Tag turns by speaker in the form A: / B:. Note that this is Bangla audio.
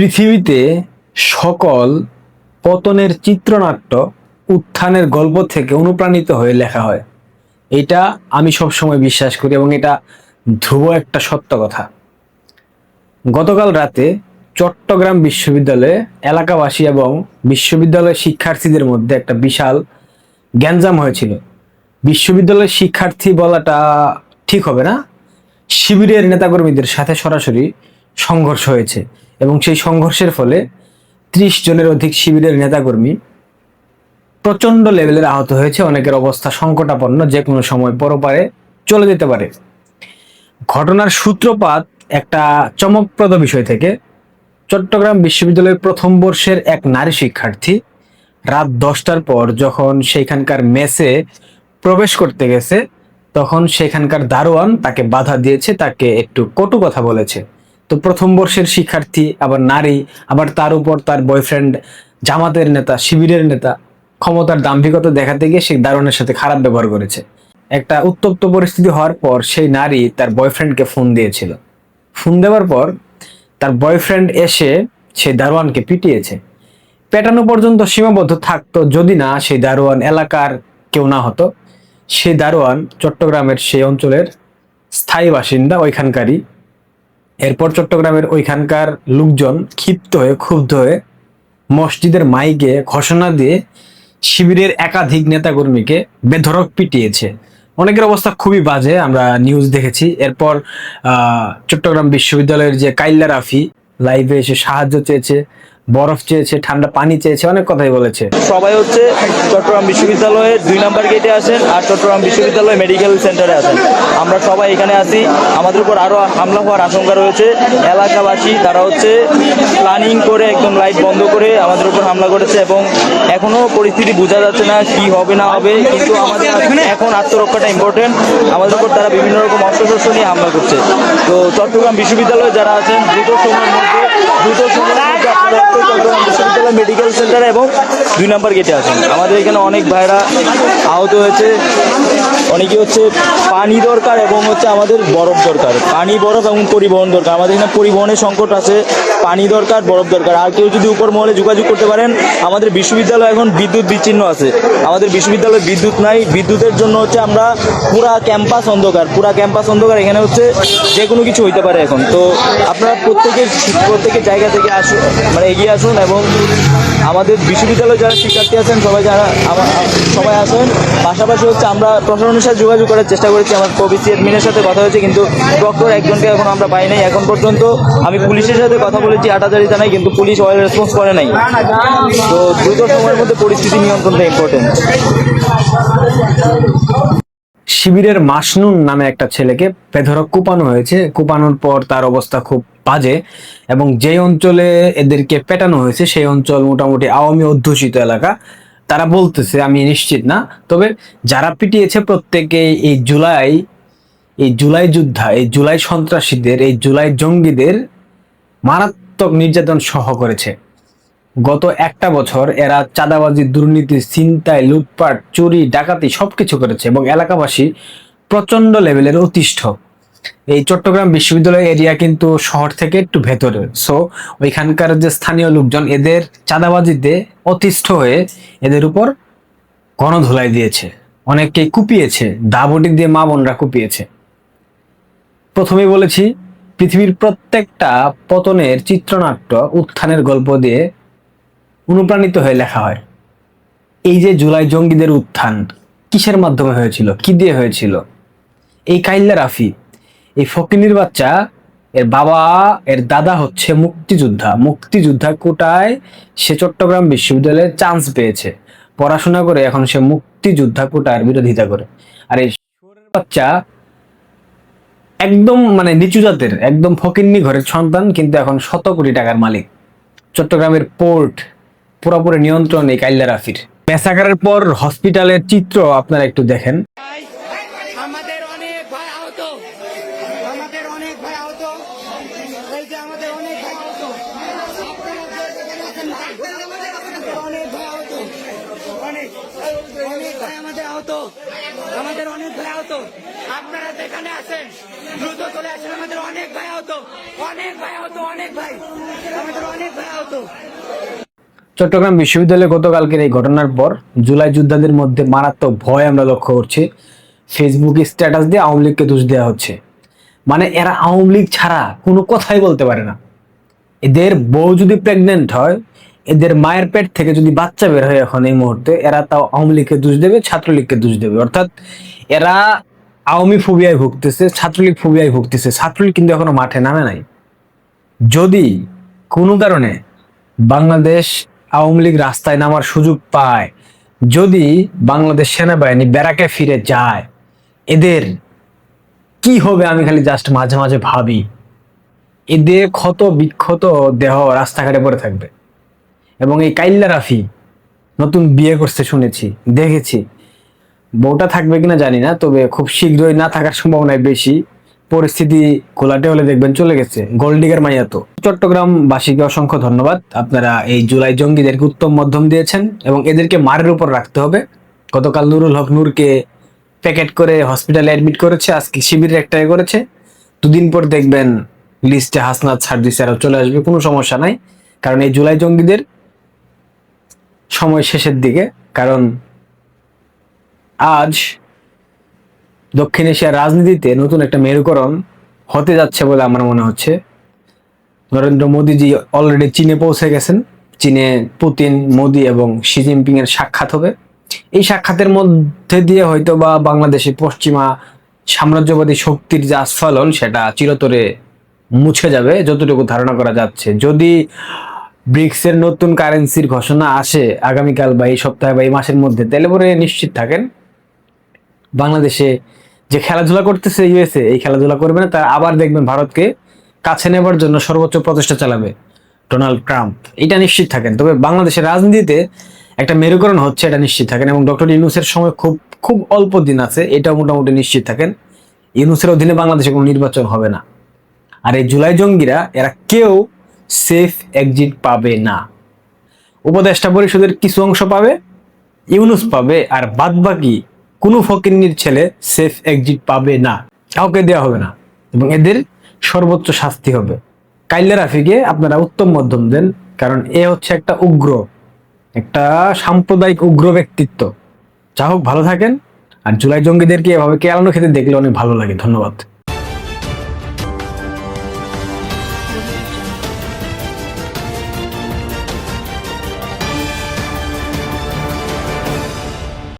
A: পৃথিবীতে সকল পতনের চিত্রনাট্য উত্থানের গল্প থেকে অনুপ্রাণিত হয়ে লেখা হয়। এটা আমি সবসময় বিশ্বাস করি এবং এটা ধ্রুব একটা সত্য কথা। গতকাল রাতে চট্টগ্রাম বিশ্ববিদ্যালয়ে এলাকাবাসী এবং বিশ্ববিদ্যালয়ের শিক্ষার্থীদের মধ্যে একটা বিশাল গ্যাঞ্জাম হয়েছিল। বিশ্ববিদ্যালয়ের শিক্ষার্থী বলাটা ঠিক হবে না। শিবিরের নেতাকর্মীদের সাথে সরাসরি সংঘর্ষ হয়েছে। এবং সেই সংঘর্ষের ফলে ত্রিশ জনের অধিক শিবিরের নেতাকর্মী প্রচণ্ড লেভেলের আহত হয়েছে। অনেকের অবস্থা সংকটাপন্ন যে কোনো সময় পরপারে চলে যেতে পারে। ঘটনার সূত্রপাত একটা চমকপ্রদ বিষয় থেকে, চট্টগ্রাম বিশ্ববিদ্যালয়ের প্রথম বর্ষের এক নারী শিক্ষার্থী রাত দশটার পর যখন সেইখানকার মেসে প্রবেশ করতে গেছে, তখন সেখানকার দারোয়ান তাকে বাধা দিয়েছে, তাকে একটু কটু কথা বলেছে। তো প্রথম বর্ষের শিক্ষার্থী, আবার নারী, আবার তার উপর তার বয়ফ্রেন্ড জামাতের নেতা, শিবিরের নেতা, ক্ষমতার দাম্ভিকতা দেখাতে গিয়ে সেই দারোয়ানের সাথে খারাপ ব্যবহার করেছে। একটা উত্তপ্ত পরিস্থিতি হওয়ার পর সেই নারী তার বয়ফ্রেন্ডকে ফোন দিয়েছিল। ফোন দেওয়ার পর তার বয়ফ্রেন্ড এসে সেই দারোয়ানকে পিটিয়েছে। পেটানো পর্যন্ত সীমাবদ্ধ থাকতো যদি না সেই দারোয়ান এলাকার কেউ না হতো। সেই দারোয়ান চট্টগ্রামের সেই অঞ্চলের স্থায়ী বাসিন্দা, ওইখানকারই এরপর চট্টগ্রামের ওইখানকার লোকজন ক্ষিপ্ত হয়ে, ক্ষুব্ধ হয়ে মসজিদের মাইকে ঘোষণা দিয়ে শিবিরের একাধিক নেতাকর্মীকে বেধরক পিটিয়েছে। অনেকের অবস্থা খুবই বাজে, আমরা নিউজ দেখেছি। এরপর চট্টগ্রাম বিশ্ববিদ্যালয়ের যে কাইল্লা রাফি লাইভে এসে সাহায্য চেয়েছে। বরফ চেয়েছে, ঠান্ডা পানি চেয়েছে, অনেক কথাই বলেছে।
B: সবাই হচ্ছে চট্টগ্রাম বিশ্ববিদ্যালয়ের দুই নাম্বার গেটে আসেন আর চট্টগ্রাম বিশ্ববিদ্যালয় মেডিকেল সেন্টারে আসেন। আমরা সবাই এখানে আসি আমাদের উপর আরও হামলা হওয়ার আশঙ্কা রয়েছে। এলাকাবাসী, তারা হচ্ছে প্ল্যানিং করে একদম লাইট বন্ধ করে আমাদের উপর হামলা করেছে এবং এখনও পরিস্থিতি বোঝা যাচ্ছে না কি হবে, না হবে। কিন্তু আমাদের এখন আত্মরক্ষাটা ইম্পর্টেন্ট আমাদের উপর তারা বিভিন্ন রকম অস্ত্রশস্ত্র নিয়ে হামলা করছে। তো চট্টগ্রাম বিশ্ববিদ্যালয়ে যারা আছেন, দ্রুত সময়ের মধ্যে, দ্রুত সময়ের মেডিকেল সেন্টার এবং দুই নম্বর গেটে আছেন। আমাদের এখানে অনেক ভাইরা আহত হয়েছে। অনেকে হচ্ছে পানি দরকার এবং হচ্ছে আমাদের বরফ দরকার। পানি, বরফ এবং পরিবহন দরকার। আমাদের এখানে পরিবহনের সংকট আছে। পানি দরকার, বরফ দরকার। আর কেউ যদি উপর মহলে যোগাযোগ করতে পারেন, আমাদের বিশ্ববিদ্যালয় এখন বিদ্যুৎ বিচ্ছিন্ন আছে। আমাদের বিশ্ববিদ্যালয়ে বিদ্যুৎ নাই। বিদ্যুতের জন্য হচ্ছে আমরা পুরা ক্যাম্পাস অন্ধকার। পুরা ক্যাম্পাস অন্ধকার। এখানে হচ্ছে যে কোনো কিছু হইতে পারে এখন। তো আপনারা প্রত্যেকের প্রত্যেকের জায়গা থেকে আসুন। মানে এগিয়ে আসুন এবং আমাদের বিশ্ববিদ্যালয়ে যারা শিক্ষার্থী আছেন, সবাই যারা সবাই আসেন পাশাপাশি হচ্ছে আমরা প্রশাসনের সাথে যোগাযোগ করার চেষ্টা করেছি। আমার কবিসি অ্যাডমিনের সাথে কথা হয়েছে, কিন্তু ডক্টর একজনকে এখন আমরা পাই নাই। এখন পর্যন্ত আমি পুলিশের সাথে কথা বলেছি আটাজারি থানায় কিন্তু পুলিশ ওয়াইল রেসপন্স করে নাই। তো দ্রুত সময়ের মধ্যে পরিস্থিতি নিয়ন্ত্রণটা ইম্পর্টেন্ট
A: শিবিরের মাসনুন নামে একটা ছেলেকে বেধড়ক কুপানো হয়েছে। কুপানোর পর তার অবস্থা খুব বাজে এবং যে অঞ্চলে এদেরকে পেটানো হয়েছে, সেই অঞ্চল মোটামুটি আওয়ামী অধ্যুষিত এলাকা, তারা বলতেছে, আমি নিশ্চিত না। তবে যারা পিটিয়েছে প্রত্যেকে এই জুলাই এই জুলাই যোদ্ধা, এই জুলাই সন্ত্রাসীদের, এই জুলাই জঙ্গিদের মারাত্মক নির্যাতন সহ করেছে। গত একটা বছর এরা চাঁদাবাজি, দুর্নীতি, ছিনতাই, লুটপাট, চুরি, ডাকাতি সবকিছু করেছে এবং এলাকাবাসী প্রচণ্ড লেভেলের অতিষ্ঠ। এই চট্টগ্রাম বিশ্ববিদ্যালয় এরিয়া কিন্তু শহর থেকে একটু ভেতরে। সো ওইখানকার যে স্থানীয় লোকজন, এদের চাঁদাবাজিতে অতিষ্ঠ হয়ে এদের উপর গণধোলাই দিয়েছে। অনেককে কুপিয়েছে দাবটি দিয়ে মা বোনরা কুপিয়েছে। প্রথমেই বলেছি, পৃথিবীর প্রত্যেকটা পতনের চিত্রনাট্য উত্থানের গল্প দিয়ে অনুপ্রাণিত হয়ে লেখা হয়। এই যে জুলাই জঙ্গিদের উত্থান, কিসের মাধ্যমে হয়েছিল? কি দিয়ে হয়েছিল? এই কাইল্লা রাফি এই ফকিনির বাচ্চা, এর বাবা, এর দাদা হচ্ছে মুক্তিযোদ্ধা। মুক্তিযোদ্ধা কোটায় সে চট্টগ্রাম বিশ্ববিদ্যালয়ে চান্স পেয়েছে। পড়াশোনা করে এখন সে মুক্তিযোদ্ধা কোটার বিরোধিতা করে। আর এই বাচ্চা একদম মানে নিচু জাতের, একদম ফকিন্নি ঘরের সন্তান, কিন্তু এখন শত কোটি টাকার মালিক। চট্টগ্রামের পোর্ট পুরোপুরি নিয়ন্ত্রণ এই কাইল্লা রাফির। মেসাকারের পর হসপিটালের চিত্র আপনারা একটু দেখেন।
C: আমাদের অনেক ভাই আহত এই যে আমাদের অনেক ভাই আহত অনেক ভাই আহত অনেক অনেক ভাই আমাদের আহত। আমাদের অনেক ভাই আহত। আপনারা যেখানে আছেন, দ্রুত চলে আসেন। আমাদের অনেক ভাই আহত। অনেক ভাই আহত, অনেক ভাই। আমাদের অনেক ভাই আহত।
A: চট্টগ্রাম বিশ্ববিদ্যালয়ে গতকালকের এই ঘটনার পর জুলাই যোদ্ধাদের মধ্যে মারাত্মক ভয় আমরা লক্ষ্য করছি। ফেসবুকে স্ট্যাটাস দিয়ে আওয়ামী লীগকে দোষ দেওয়া হচ্ছে। মানে এরা আওয়ামী লীগ ছাড়া কোনো কথাই বলতে পারে না। এদের বউ যদি প্রেগনেন্ট হয়, এদের মায়ের পেট থেকে যদি বাচ্চা বের হয় এখন এই মুহূর্তে, এরা তাও আওয়ামী লীগকে দোষ দেবে, ছাত্রলীগকে দোষ দেবে। অর্থাৎ এরা আওয়ামী ফোবিয়ায় ভুগতেছে, ছাত্রলীগ ফোবিয়ায় ভুগতেছে। ছাত্রলীগ কিন্তু এখনও মাঠে নামে নাই। যদি কোনো কারণে বাংলাদেশ আওয়ামী লীগ রাস্তায় নামার সুযোগ পায়, যদি বাংলাদেশ সেনাবাহিনী ব্যারাকে ফিরে যায়, এদের কি হবে আমি খালি জাস্ট মাঝে মাঝে ভাবি। এদের ক্ষত বিক্ষত দেহ রাস্তাঘাটে পড়ে থাকবে। এবং এই কাইল্লা রাফি, নতুন বিয়ে করতে শুনেছি, দেখেছি। বউটা থাকবে কিনা জানি না, তবে খুব শীঘ্রই না থাকার সম্ভাবনায় বেশি। পরিস্থিতি ঘোলাটে হলে দেখবেন চলে গেছে। গোল্ডিগার মাইয়া তো। চট্টগ্রামবাসীকে অসংখ্য ধন্যবাদ। আপনারা এই জুলাই জঙ্গিদেরকে উত্তম মধ্যম দিয়েছেন এবং এদেরকে মারের উপর রাখতে হবে। গতকাল নুরুল হক নূরকে প্যাকেট করে হসপিটালে অ্যাডমিট করেছে, আজকে শিবিরের একটাই করেছে। দুদিন পর দেখবেন লিস্টে হাসনাত সার্জিস আরও চলে আসবে, কোনো সমস্যা নাই। কারণ এই জুলাই জঙ্গিদের সময় শেষের দিকে, কারণ আজ দক্ষিণ এশিয়ার রাজনীতিতে নতুন একটা মেরুকরণ হতে যাচ্ছে বলে আমার মনে হচ্ছে। নরেন্দ্র মোদীজি অলরেডি চীনে পৌঁছে গেছেন। চীনে পুতিন, মোদি এবং শি জিনপিং এর সাক্ষাৎ হবে। এই সাক্ষাতের মধ্যে দিয়ে হয়তো বা বাংলাদেশে পশ্চিমা সাম্রাজ্যবাদী শক্তির যে আস্ফালন, সেটা চিরতরে মুছে যাবে, যতটুকু ধারণা করা যাচ্ছে। যদি ব্রিক্সের নতুন কারেন্সির ঘোষণা আসে আগামীকাল বা এই সপ্তাহে বা এই মাসের মধ্যে, তাহলে পরে নিশ্চিত থাকেন। বাংলাদেশে যে খেলাধুলা করতেছে ইউএসএ, এই খেলাধুলা করবে না, তার আবার দেখবেন ভারতকে কাছে নেবার জন্য সর্বোচ্চ প্রচেষ্টা চালাবে ডোনাল্ড ট্রাম্প। এটা নিশ্চিত থাকেন। তবে বাংলাদেশের রাজনীতিতে একটা মেরুকরণ হচ্ছে, এটা নিশ্চিত থাকেন। এবং ডক্টর ইউনুসের সময় খুব খুব অল্প দিন আছে, এটাও মোটামুটি নিশ্চিত থাকেন। ইউনুসের অধীনে বাংলাদেশে কোনো নির্বাচন হবে না। আর এই জুলাই জঙ্গিরা, এরা কেউ সেফ এক্সিট পাবে না। উপদেষ্টা পরিষদের কিছু অংশ পাবে, ইউনুস পাবে, আর বাদ বাকি কোনো ফকিন্নির ছেলে সেফ এক্সিট পাবে না। কাউকে দেওয়া হবে না। এবং এদের সর্বোচ্চ শাস্তি হবে। কাইল্লা রাফিকে আপনারা উত্তম মধ্যম দেন, কারণ এ হচ্ছে একটা উগ্র একটা সাম্প্রদায়িক উগ্র ব্যক্তিত্ব। যা হোক, ভালো থাকেন। আর জুলাই জঙ্গিদেরকে এভাবে কেয়ালানো খেতে দেখলে অনেক ভালো লাগে। ধন্যবাদ।